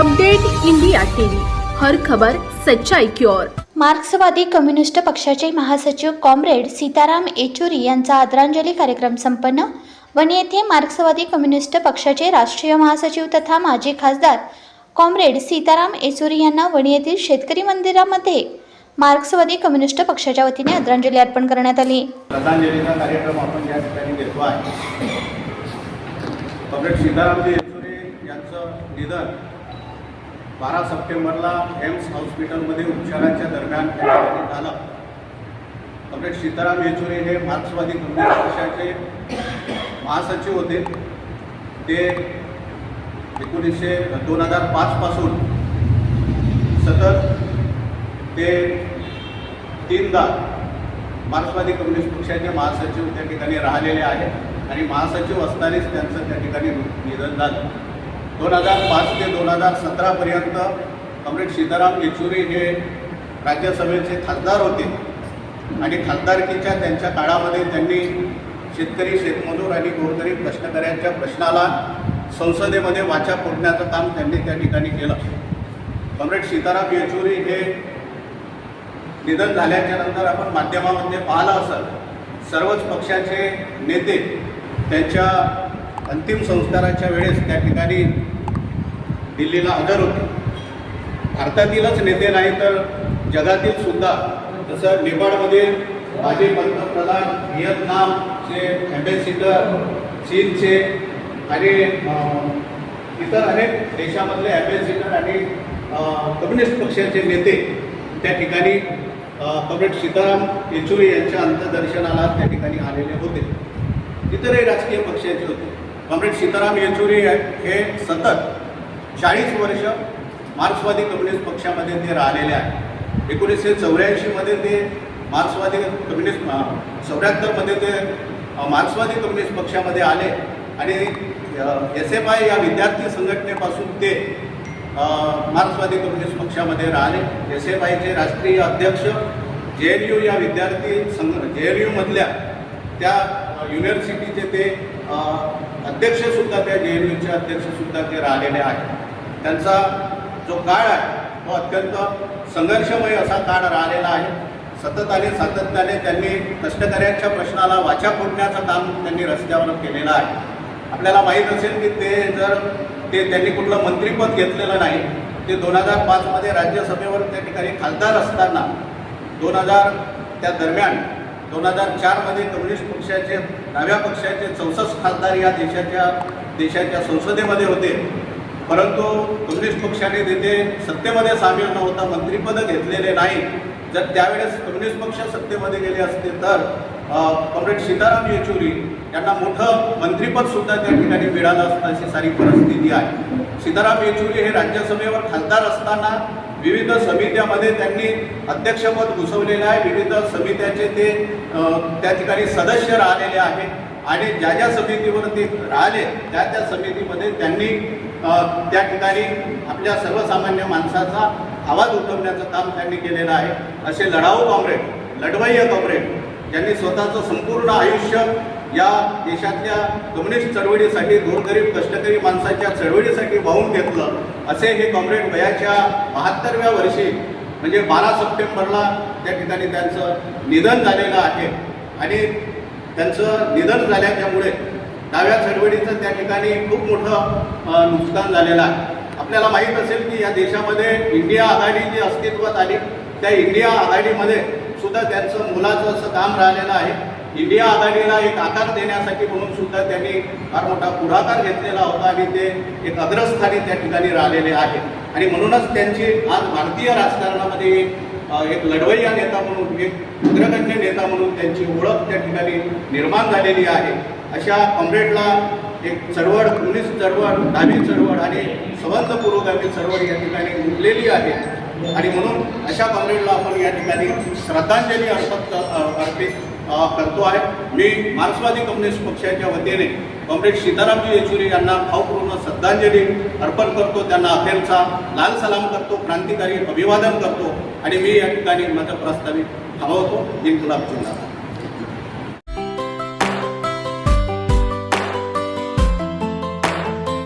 Date India TV. हर खबर सच्चाई की ओर. मार्क्सवादी कम्युनिस्ट पक्षाचे महासचिव कॉम्रेड सीताराम येचुरी यांचा आदरांजली कार्यक्रम संपन्न. वणी येथे मार्क्सवादी कम्युनिस्ट पक्षाचे राष्ट्रीय महासचिव तथा माजी खासदार कॉम्रेड सीताराम येचुरी यांना वणी येथील शेतकरी मंदिरामध्ये मार्क्सवादी कम्युनिस्ट पक्षाच्या वतीने आदरांजली अर्पण करण्यात आली. श्रद्धांजलीचा कार्यक्रम आपण या ठिकाणी घेतो आहे. कॉम्रेड सीतारामजी येचुरे यांचं निधन बारा सप्टेंबरला एम्स हॉस्पिटलमध्ये उपचाराच्या दरम्यान त्या ठिकाणी झालं. कॉम्रेड सीताराम येचुरे हे मार्क्सवादी कम्युनिस्ट पक्षाचे महासचिव होते. ते एकोणीसशे दोन हजार पाचपासून सतत ते तीनदा मार्क्सवादी कम्युनिस्ट पक्षाचे महासचिव त्या ठिकाणी राहिलेले आहेत आणि महासचिव असतानाच त्यांचं त्या ठिकाणी निधन झालं. दोन हजार पाच ते दोन हजार सतरापर्यंत कॉम्रेड सीताराम येचुरी हे राज्यसभेचे खासदार होते. आणि खासदारकीच्या त्यांच्या काळामध्ये त्यांनी शेतकरी शेतमजूर आणि गोरगरीब कष्टकऱ्यांच्या प्रश्नाला संसदेमध्ये वाचा फोडण्याचं काम त्यांनी त्या ठिकाणी केलं. कॉम्रेड सीताराम येचुरी हे निधन झाल्याच्यानंतर आपण माध्यमामध्ये पाहिलं असं सर्वच पक्षाचे नेते त्यांच्या अंतिम संस्काराच्या वेळेस त्या ठिकाणी दिल्लीला हजर होते. भारतातीलच नेते नाही तर जगातील सुद्धा जसं नेपाळमध्ये माजी पंतप्रधान व्हिएतनामचे ॲम्बेसिडर चीनचे आणि इतर अनेक देशामधले ॲम्बेसिडर आणि कम्युनिस्ट पक्षाचे नेते त्या ठिकाणी कॉम्रेड सीताराम येचुरी यांच्या अंतदर्शनाला त्या ठिकाणी आलेले होते. इतरही राजकीय पक्षाचे होते. कॉम्रेड सीताराम येचुरी हे सतत चाळीस वर्ष मार्क्सवादी कम्युनिस्ट पक्षामध्ये ते राहिलेले आहेत. एकोणीसशे चौऱ्याऐंशीमध्ये ते मार्क्सवादी कम्युनिस्ट चौऱ्याहत्तरमध्ये ते मार्क्सवादी कम्युनिस्ट पक्षामध्ये आले आणि एस एफ आय या विद्यार्थी संघटनेपासून ते मार्क्सवादी कम्युनिस्ट पक्षामध्ये राहिले. एस एफ आयचे राष्ट्रीय अध्यक्ष जे एन यू या विद्यार्थी संघ जे एन यूमधल्या त्या युनिव्हर्सिटीचे ते अध्यक्षसुद्धा त्या जे एन यूचे अध्यक्षसुद्धा ते राहिलेले आहेत. त्यांचा जो काळ आहे तो अत्यंत संघर्षमय असा काळ राहिलेला आहे. सतत आणि सातत्याने त्यांनी कष्टकऱ्यांच्या प्रश्नाला वाचा फोडण्याचं काम त्यांनी रस्त्यावर केलेलं आहे. आपल्याला माहीत असेल की ते जर ते त्यांनी कुठलं मंत्रिपद घेतलेलं नाही ते दोन हजार पाचमध्ये राज्यसभेवर त्या ठिकाणी खासदार असताना दोन हजार त्या दरम्यान दोन हजार चारमध्ये कम्युनिस्ट पक्षाचे डाव्या पक्षाचे चौसष्ट खासदार या देशाच्या देशाच्या संसदेमध्ये होते. परंतु कम्युनिस्ट पक्षाने तिथे सत्तेमध्ये सामील न होता मंत्रिपदं घेतलेले नाही. जर त्यावेळेस कम्युनिस्ट पक्ष सत्तेमध्ये गेले असते तर कॉम्रेड सीताराम येचुरी यांना मोठं मंत्रिपद सुद्धा त्या ठिकाणी मिळालं असतं अशी सारी परिस्थिती आहे. सीताराम येचुरी हे राज्यसभेवर खासदार असताना विविध समित्यामध्ये त्यांनी अध्यक्षपद घुसवलेलं आहे. विविध समित्याचे ते त्या ठिकाणी सदस्य राहिलेले आहेत. आणि ज्या ज्या समितीवर ते राहिले त्या त्या समितीमध्ये त्यांनी त्या ठिकाणी आपल्या सर्वसामान्य माणसाचा आवाज उठवण्याचं काम त्यांनी केलेलं आहे. असे लढाऊ कॉम्रेड लढवय्य कॉम्रेड ज्यांनी स्वतःचं संपूर्ण आयुष्य या देशातल्या कम्युनिस्ट चळवळीसाठी गोरगरीब कष्टकरी माणसाच्या चळवळीसाठी वाहून घेतलं असे हे कॉम्रेड वयाच्या बहात्तरव्या वर्षी म्हणजे बारा सप्टेंबरला त्या ठिकाणी त्यांचं निधन झालेलं आहे. आणि त्यांचं निधन झाल्याच्यामुळे डाव्या चळवळीचं त्या ठिकाणी खूप मोठं नुकसान झालेलं आहे. आपल्याला माहीत असेल की या देशामध्ये इंडिया आघाडी जी अस्तित्वात आली. त्या इंडिया आघाडीमध्ये सुद्धा त्यांचं मुलाचं असं काम राहिलेलं आहे. इंडिया आघाडीला एक आकार देण्यासाठी म्हणून सुद्धा त्यांनी फार मोठा पुढाकार घेतलेला होता आणि ते एक अग्रस्थानी त्या ठिकाणी राहिलेले आहेत. आणि म्हणूनच त्यांची आज भारतीय राजकारणामध्ये एक एक लढवय्या नेता म्हणून एक अग्रगण्य नेता म्हणून त्यांची ओळख त्या ठिकाणी निर्माण झालेली आहे. अशा कॉम्रेडला एक चळवळ पोलीस चळवळ डावी चळवळ आणि संबंध पुरोगामी चळवळ या ठिकाणी उठलेली आहे. आणि म्हणून अशा कॉम्रेडला आपण या ठिकाणी श्रद्धांजली अर्पण अर्पित करतो आहे. मी मार्क्सवादी कम्युनिस्ट पक्षाच्या वतीने कॉम्रेड सीतारामजी येचुरी यांना भावपूर्ण श्रद्धांजली अर्पण करतो. त्यांना अखेरचा लाल सलाम करतो क्रांतिकारी अभिवादन करतो आणि मी या ठिकाणी माझं प्रस्तावित थांबवतो. इन्कलाब जिल्हा